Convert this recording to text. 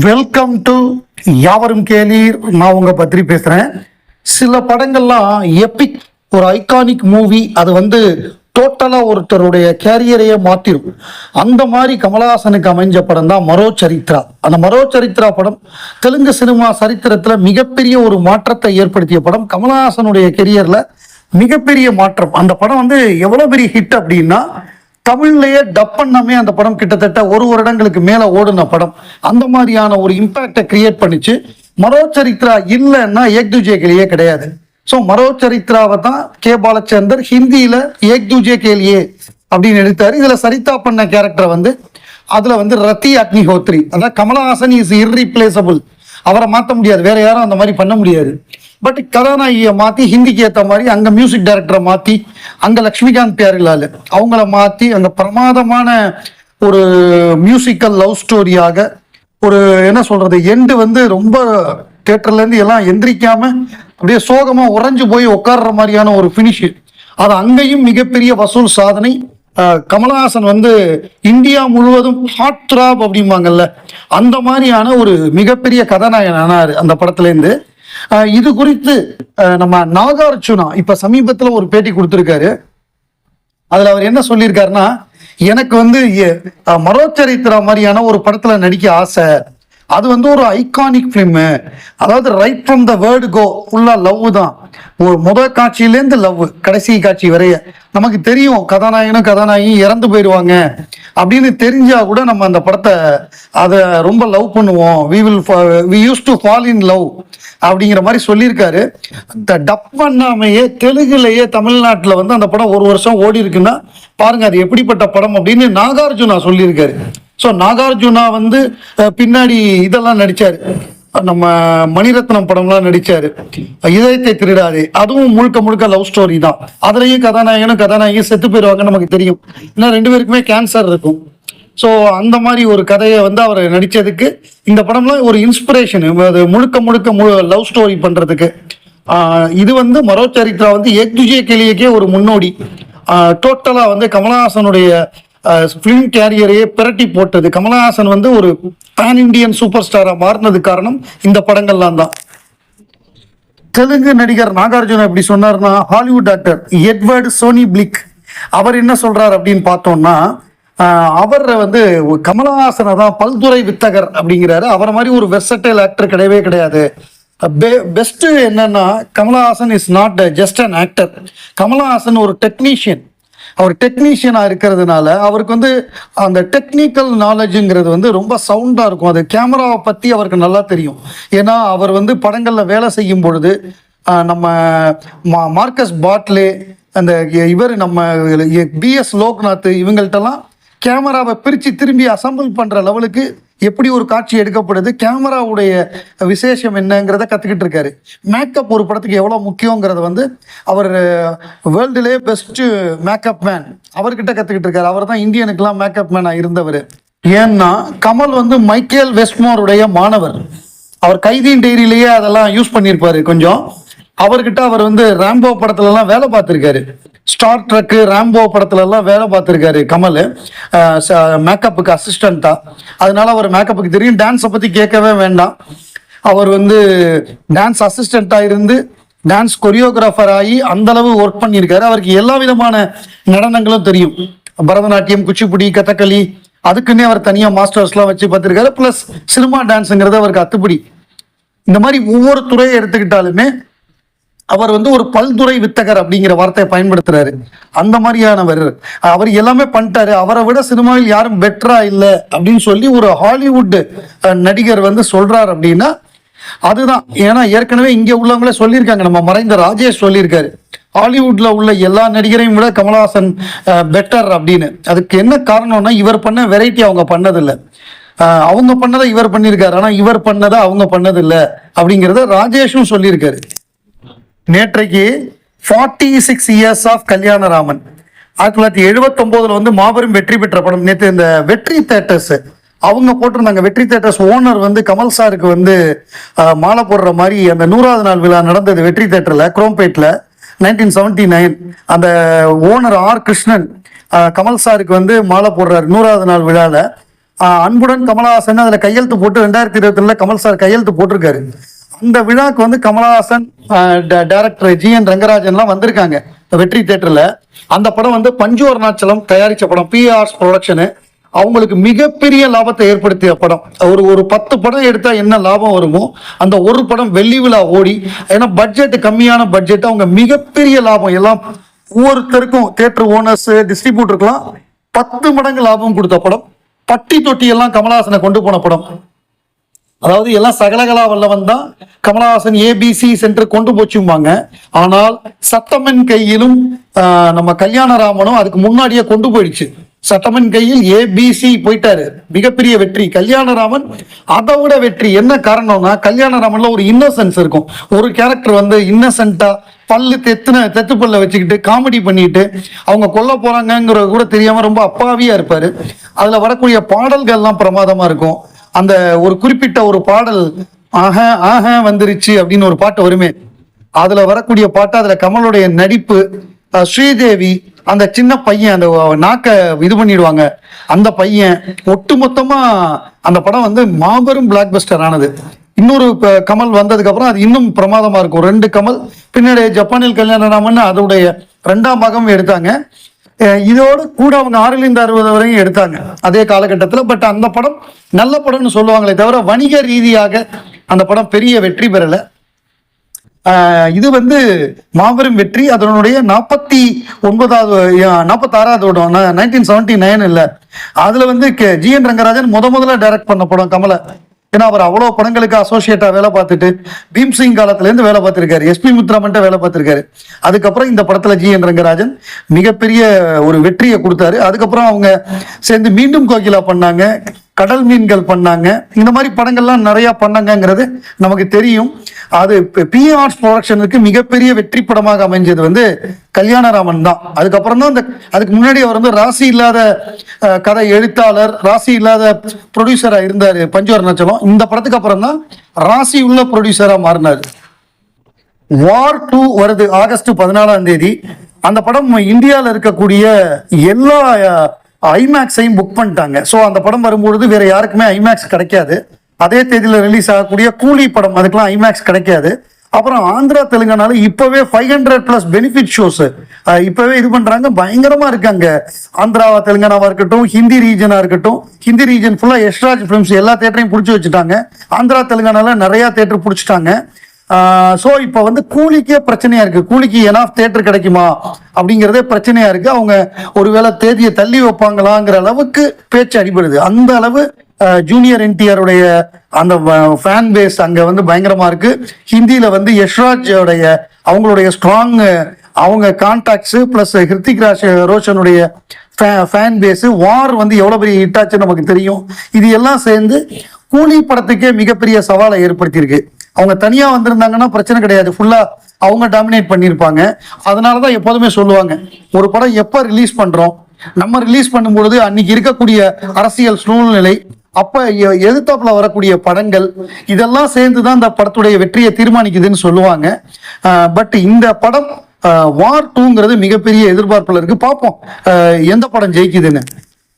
Welcome to யாவரும் கேளீர். நான் உங்க பத்திரி பேசுறேன். சில படங்கள்லாம் எப்பிக் ஒரு ஐகானிக் மூவி அது வந்து டோட்டலா ஒருத்தருடைய கேரியரையே மாத்திரும். அந்த மாதிரி கமலஹாசனுக்கு அமைஞ்ச படம் தான் மரோ சரித்ரா அந்த மரோ சரித்ரா படம் தெலுங்கு சினிமா சரித்திரத்துல மிகப்பெரிய ஒரு மாற்றத்தை ஏற்படுத்திய படம். கமலஹாசனுடைய கெரியர்ல மிகப்பெரிய மாற்றம். அந்த படம் வந்து எவ்வளவு பெரிய ஹிட் அப்படின்னா தமிழ்லேயே டப் பண்ணாமே அந்த படம் கிட்டத்தட்ட ஒரு வருடங்களுக்கு மேல ஓடுன படம். அந்த மாதிரியான ஒரு இம்பாக்டை கிரியேட் பண்ணிச்சு. மரோ சரித்ரா இல்லைன்னா ஏக் துஜே கேலியே கிடையாது. ஸோ மரோ சரித்ராவை தான் கே பாலச்சந்தர் ஹிந்தியில ஏக் துஜே கேலியே அப்படின்னு எடுத்தாரு. இதுல சரிதா பண்ண கேரக்டர் வந்து அதுல வந்து ரத்தி அக்னிஹோத்ரி. அதான் கமலஹாசன் இஸ் இர்ரீப்ளேசபிள் அவரை மாற்ற முடியாது. வேற யாரும் அந்த மாதிரி பண்ண முடியாது. பட் கதாநாயகியை மாற்றி ஹிந்திக்கு ஏற்ற மாதிரி அங்கே மியூசிக் டைரக்டரை மாற்றி அங்கே லக்ஷ்மிகாந்த் பியாரிலால் அவங்கள மாற்றி அங்கே பிரமாதமான ஒரு மியூசிக்கல் லவ் ஸ்டோரியாக ஒரு என்ன சொல்கிறது எண்டு வந்து ரொம்ப தேட்டர்லேருந்து எல்லாம் எந்திரிக்காமல் அப்படியே சோகமாக உறைஞ்சு போய் உட்கார்ற மாதிரியான ஒரு ஃபினிஷு அது அங்கேயும் மிகப்பெரிய வசூல் சாதனை. கமலஹாசன் வந்து இந்தியா முழுவதும் ஹாட் த்ராப் அப்படிம்பாங்கல்ல அந்த மாதிரியான ஒரு மிகப்பெரிய கதாநாயகன் ஆனார் அந்த படத்துலேருந்து இது குறித்து நம்ம நாகார்ஜுனா இப்ப சமீபத்துல ஒரு பேட்டி கொடுத்திருக்காரு. அதுல அவர் என்ன சொல்லியிருக்காருன்னா எனக்கு வந்து எ- மரோச்சரித்திரா மாதிரியான ஒரு படத்துல நடிக்க ஆசை. அது வந்து ஒரு ஐகானிக் ஃபிலிமு அதாவது right from the word go ஃபுல்லா லவ் தான். ஒரு முதல் காட்சியிலேருந்து லவ் கடைசி காட்சி வரைய. நமக்கு தெரியும் கதாநாயகனும் கதாநாயகியும் இறந்து போயிடுவாங்க. அப்படின்னு தெரிஞ்சா கூட நம்ம அந்த படத்தை அதை ரொம்ப லவ் பண்ணுவோம். We will we used to fall in love அப்படிங்கிற மாதிரி சொல்லியிருக்காரு. இந்த டப் பண்ணாமையே தெலுங்குலேயே தமிழ்நாட்டில் வந்து அந்த படம் ஒரு வருஷம் ஓடி இருக்குன்னா பாருங்க அது எப்படிப்பட்ட படம் அப்படின்னு நாகார்ஜுனா சொல்லியிருக்காரு. ஸோ நாகார்ஜுனா வந்து பின்னாடி இதெல்லாம் நடித்தார் நம்ம மணிரத்னம் படம்லாம் நடிச்சாரு. இதயத்தை திருடாது. அதுவும் முழுக்க முழுக்க லவ் ஸ்டோரி தான். அதுலயும் கதாநாயகனும் கதாநாயகியும் செத்து போயிடுவாங்க நமக்கு தெரியும். ஏன்னா ரெண்டு பேருக்குமே கேன்சர் இருக்கும். ஸோ அந்த மாதிரி ஒரு கதையை வந்து அவர் நடித்ததுக்கு இந்த படம்லாம் ஒரு இன்ஸ்பிரேஷன் அது முழுக்க முழுக்க முழு லவ் ஸ்டோரி பண்ணுறதுக்கு இது வந்து மரோ சரித்ரா வந்து ஏக் துஜே ஒரு முன்னோடி. டோட்டலாக வந்து கமலஹாசனுடைய ஃபிலிம் கேரியரையே பிரட்டி போட்டது. கமலஹாசன் வந்து ஒரு பேன் இண்டியன் சூப்பர் ஸ்டாராக மாறினது காரணம் இந்த படங்கள்லாம் தான். தெலுங்கு நடிகர் நாகார்ஜுனா எப்படி சொன்னார்னா ஹாலிவுட் ஆக்டர் எட்வர்டு சோனி பிளிக் அவர் என்ன சொல்றார் அப்படின்னு பார்த்தோம்னா அவரை வந்து கமலஹாசனை தான் பல்துறை வித்தகர் அப்படிங்கிறாரு. அவரை மாதிரி ஒரு வெர்சட்டைல் ஆக்டர் கிடையவே கிடையாது. பெஸ்ட்டு என்னன்னா Kamal Haasan is not just an actor Kamal Haasan ஒரு டெக்னீஷியன் அவர் டெக்னீஷியனாக இருக்கிறதுனால அவருக்கு வந்து அந்த டெக்னிக்கல் நாலேஜுங்கிறது வந்து ரொம்ப சவுண்டாக இருக்கும். அது கேமராவை பற்றி அவருக்கு நல்லா தெரியும். ஏன்னா அவர் வந்து படங்களில் வேலை செய்யும் பொழுது நம்ம மா மார்க்கஸ் பாட்லே அந்த இவர் நம்ம பிஎஸ் லோக்நாத் இவங்கள்ட்டெல்லாம் கேமராவை பிரித்து திரும்பி அசம்பிள் பண்ணுற லெவலுக்கு எப்படி ஒரு காட்சி எடுக்கப்படுது? கேமராவுடைய விசேஷம் என்னங்கிறத கற்றுக்கிட்டு இருக்காரு. மேக்கப் ஒரு படத்துக்கு எவ்வளோ முக்கியங்கிறத வந்து அவர் வேர்ல்டுலே பெஸ்ட்டு மேக்கப் மேன் அவர்கிட்ட கற்றுக்கிட்டு இருக்காரு. அவர் தான் இந்தியனுக்கெல்லாம் மேக்கப் மேனாக இருந்தவர். ஏன்னா கமல் வந்து மைக்கேல் வெஸ்மோருடைய மாணவர். அவர் கைதியின் டைரியிலேயே அதெல்லாம் யூஸ் பண்ணியிருப்பாரு கொஞ்சம். அவர்கிட்ட அவர் வந்து ராம்போ படத்துலலாம் வேலை பார்த்துருக்காரு. ஸ்டார் ட்ரக்கு ராம்போ படத்துல எல்லாம் வேலை பார்த்துருக்காரு கமல். மேக்கப்புக்கு அசிஸ்டண்டா அதனால அவர் மேக்கப்புக்கு தெரியும். டான்ஸை பத்தி கேட்கவே வேண்டாம். அவர் வந்து டான்ஸ் அசிஸ்டண்டா இருந்து டான்ஸ் கொரியோகிராஃபர் ஆகி அந்த அளவு ஒர்க் பண்ணியிருக்காரு. அவருக்கு எல்லா விதமான நடனங்களும் தெரியும். பரதநாட்டியம் குச்சிப்புடி கதகளி அதுக்குன்னே அவர் தனியா மாஸ்டர்ஸ்லாம் வச்சு பார்த்துருக்காரு. ப்ளஸ் சினிமா டான்ஸுங்கிறது அவருக்கு அத்துப்படி. இந்த மாதிரி ஒவ்வொரு துறையை எடுத்துக்கிட்டாலுமே அவர் வந்து ஒரு பல்துறை வித்தகர் அப்படிங்கிற வார்த்தையை பயன்படுத்துறாரு. அந்த மாதிரியானவர். அவர் எல்லாமே பண்ணிட்டாரு. அவரை விட சினிமாவில் யாரும் பெட்டரா இல்லை அப்படின்னு சொல்லி ஒரு ஹாலிவுட் நடிகர் வந்து சொல்றார் அப்படின்னா அதுதான். ஏன்னா ஏற்கனவே இங்க உள்ளவங்களே சொல்லியிருக்காங்க. நம்ம மறைந்த ராஜேஷ் சொல்லியிருக்காரு. ஹாலிவுட்ல உள்ள எல்லா நடிகரையும் விட கமலஹாசன் பெட்டர் அப்படின்னு. அதுக்கு என்ன காரணம்னா இவர் பண்ண வெரைட்டி அவங்க பண்ணதில்லை. அவங்க பண்ணதை இவர் பண்ணியிருக்காரு. ஆனால் இவர் பண்ணதை அவங்க பண்ணதில்லை அப்படிங்கிறத ராஜேஷும் சொல்லியிருக்காரு. நேற்றைக்கு forty six years of Kalyanaraman. ஆயிரத்தி தொள்ளாயிரத்தி எழுபத்தொம்போதுல வந்து மாபெரும் வெற்றி பெற்ற படம். நேற்று இந்த வெற்றி தேட்டர்ஸ் அவங்க போட்டிருந்தாங்க. வெற்றி தேட்டர்ஸ் ஓனர் வந்து கமல் சாருக்கு வந்து மாலை போடுற மாதிரி அந்த நூறாவது நாள் விழா நடந்தது வெற்றி தேட்டரில் குரோம்பேட்டில் நைன்டீன் செவன்டி நைன் அந்த ஓனர் ஆர் கிருஷ்ணன் கமல் சாருக்கு வந்து மாலை போடுறாரு நூறாவது நாள் விழாவில் அன்புடன் கமலஹாசன் அதில் கையெழுத்து போட்டு ரெண்டாயிரத்தி இருபத்தி ரெண்டில் கமல் சார் கையெழுத்து போட்டிருக்காரு. இந்த விழாக்கு வந்து கமலஹாசன் டைரக்டர் ஜி என் ரங்கராஜன்லாம் வந்திருக்காங்க. வெற்றி தேட்டர்ல அந்த படம் வந்து பஞ்சு அருணாச்சலம் தயாரிச்ச படம் பிஆர்ஸ் ப்ரொடக்ஷனு அவங்களுக்கு மிகப்பெரிய லாபத்தை ஏற்படுத்திய படம். ஒரு ஒரு பத்து படம் எடுத்தால் என்ன லாபம் வருமோ அந்த ஒரு படம் வெள்ளி விழா ஓடி ஏன்னா பட்ஜெட் கம்மியான பட்ஜெட் அவங்க மிகப்பெரிய லாபம். எல்லாம் ஒவ்வொருத்தருக்கும் தேட்டர் ஓனர்ஸ் டிஸ்ட்ரிபியூட்டருக்கெல்லாம் பத்து மடங்கு லாபம் கொடுத்த படம். பட்டி தொட்டி எல்லாம் கமலஹாசனை கொண்டு போன படம். அதாவது எல்லாம் சகலகலா வல்லவன் தான். கமலஹாசன் ஏபிசி சென்டர் கொண்டு போச்சும்பாங்க. ஆனால் சட்டமன் கையிலும் நம்ம கல்யாணராமனும் அதுக்கு முன்னாடியே கொண்டு போயிடுச்சு. சட்டமன் கையில் ஏபிசி போயிட்டாரு. மிகப்பெரிய வெற்றி. கல்யாணராமன் அதை விட வெற்றி. என்ன காரணம்னா கல்யாணராமன்ல ஒரு இன்னசென்ஸ் இருக்கும். ஒரு கேரக்டர் வந்து இன்னசென்ட்டா பல்லு தெத்துன தெத்து பல்ல வச்சுக்கிட்டு காமெடி பண்ணிட்டு அவங்க கொல்ல போறாங்கங்கிறது கூட தெரியாம ரொம்ப அப்பாவியா இருப்பாரு. அதுல வரக்கூடிய பாடல்கள்லாம் பிரமாதமா இருக்கும். அந்த ஒரு குறிப்பிட்ட ஒரு பாடல் ஆஹ ஆஹ வந்துருச்சு அப்படின்னு ஒரு பாட்டு வருமே. அதுல வரக்கூடிய பாட்டு அதுல கமலுடைய நடிப்பு ஸ்ரீதேவி அந்த சின்ன பையன் அந்த நாக்க இது பண்ணிடுவாங்க. அந்த பையன் ஒட்டுமொத்தமா அந்த படம் வந்து மாபெரும் பிளாக் பஸ்டர் ஆனது. இன்னொரு கமல் வந்ததுக்கு அப்புறம் அது இன்னும் பிரமாதமா இருக்கும். ரெண்டு கமல் பின்னாடி ஜப்பானில் கல்யாணராமன் அதோடைய ரெண்டாம் பாகம் எடுத்தாங்க. இதோடு கூட அவங்க ஆறிலிருந்து அறுபது வரையும் எடுத்தாங்க. அதே காலகட்டத்தில் பட் அந்த படம் நல்ல படம்னு சொல்லுவாங்களே தவிர வணிக ரீதியாக அந்த படம் பெரிய வெற்றி பெறலை. இது வந்து மாபெரும் வெற்றி. அதனுடைய நாற்பத்தி ஒன்பதாவது நாற்பத்தாறாவது படம் நைன்டீன் செவன்டி நைன் இல்லை அதில் வந்து கே- ஜி என் ரங்கராஜன் முத முதல்ல டைரக்ட் பண்ண படம் கமலை. ஏன்னா அவர் அவ்வளோ படங்களுக்கு அசோசியேட்டாக வேலை பார்த்துட்டு பீம்சிங் காலத்துலேருந்து வேலை பார்த்துருக்காரு. எஸ்பி முத்துராமன்ட்ட வேலை பார்த்துருக்காரு. அதுக்கப்புறம் இந்த படத்தில் ஜி என் ரங்கராஜன் மிகப்பெரிய ஒரு வெற்றியை கொடுத்தாரு. அதுக்கப்புறம் அவங்க சேர்ந்து மீண்டும் கோகிலா பண்ணாங்க. கடல் மீன்கள் பண்ணாங்க. இந்த மாதிரி படங்கள்லாம் நிறைய பண்ணாங்கங்கிறது நமக்கு தெரியும். அது பி ஆர்ட்ஸ் ப்ரொடக்ஷனுக்கு மிகப்பெரிய வெற்றி படமாக அமைஞ்சது வந்து கல்யாணராமன் தான். அதுக்கப்புறம் தான் அந்த அதுக்கு முன்னாடி அவர் வந்து ராசி இல்லாத கதை எழுத்தாளர் ராசி இல்லாத ப்ரொடியூசராக இருந்தார் பஞ்சவர் நச்சலம் இந்த படத்துக்கு அப்புறம் தான் ராசி உள்ள ப்ரொடியூசராக மாறினார். வார் டூ வருது ஆகஸ்ட் பதினாலாம் தேதி. அந்த படம் இந்தியாவில் இருக்கக்கூடிய எல்லா ஐமேக்ஸையும் புக் பண்ணிட்டாங்க. ஸோ அந்த படம் வரும்பொழுது வேற யாருக்குமே ஐமேக்ஸ் கிடைக்காது. அதே தேதியில் ரிலீஸ் ஆகக்கூடிய கூலி படம் அதுக்கெல்லாம் ஐமேக்ஸ் கிடைக்காது. அப்புறம் ஆந்திரா தெலுங்கானால இப்பவே five hundred plus benefit shows இப்பவே இது பண்றாங்க. பயங்கரமா இருக்காங்க. ஆந்திராவா தெலுங்கானாவா இருக்கட்டும் ஹிந்தி ரீஜனா இருக்கட்டும் ஹிந்தி ரீஜன் ஃபுல்லா யஷ்ராஜ் ஃபிலிம்ஸ் எல்லா தேட்டரையும் பிடிச்சி வச்சுட்டாங்க. ஆந்திரா தெலுங்கானால நிறைய தேட்டர் பிடிச்சிட்டாங்க. ஸோ இப்போ வந்து கூலிக்கே பிரச்சனையாக இருக்குது கூலிக்கு எனாஃப் தேட்டர் கிடைக்குமா? அப்படிங்கிறதே பிரச்சனையாக இருக்குது அவங்க ஒருவேளை தேதியை தள்ளி வைப்பாங்களாங்கிற அளவுக்கு பேச்சு அடிபடுது. அந்த அளவு ஜூனியர் என்டிஆருடைய அந்த ஃபேன் பேஸ் அங்கே வந்து பயங்கரமாக இருக்குது ஹிந்தியில் வந்து யஷ்ராஜோடைய அவங்களுடைய ஸ்ட்ராங் அவங்க கான்டாக்ட்ஸு ப்ளஸ் ஹிருத்திக் ராஷ் ரோஷனுடைய ஃபேன் பேஸு வார் வந்து எவ்வளோ பெரிய ஹிட் ஆச்சுன்னு நமக்கு தெரியும். இது எல்லாம் சேர்ந்து கூலி படத்துக்கே மிகப்பெரிய சவாலை ஏற்படுத்தியிருக்கு. அவங்க தனியா வந்திருந்தாங்கன்னா பிரச்சனை கிடையாது. ஃபுல்லா அவங்க டாமினேட் பண்ணியிருப்பாங்க. அதனால தான் எப்போதுமே சொல்லுவாங்க ஒரு படம் எப்போ ரிலீஸ் பண்றோம்? நம்ம ரிலீஸ் பண்ணும்பொழுது அன்னைக்கு இருக்கக்கூடிய அரசியல் சூழ்நிலை அப்ப எ- எதிர்த்தாப்புல வரக்கூடிய படங்கள் இதெல்லாம் சேர்ந்து தான் இந்த படத்துடைய வெற்றியை தீர்மானிக்குதுன்னு சொல்லுவாங்க. பட் இந்த படம் வார் டூங்கிறது மிகப்பெரிய எதிர்பார்ப்புல இருக்கு. பார்ப்போம் எந்த படம் ஜெயிக்குதுன்னு.